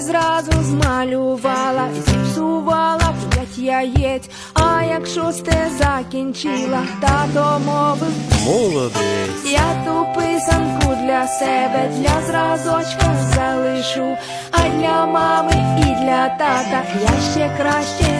Зразу змалювала, зіпсувала п'ять яєць. А як шосте закінчила, тато мовив Молодець. я ту писанку для себе, для зразочка залишу, а для мами і для тата я ще краще